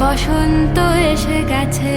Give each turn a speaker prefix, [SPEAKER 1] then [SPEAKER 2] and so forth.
[SPEAKER 1] বসন্ত এসে গেছে।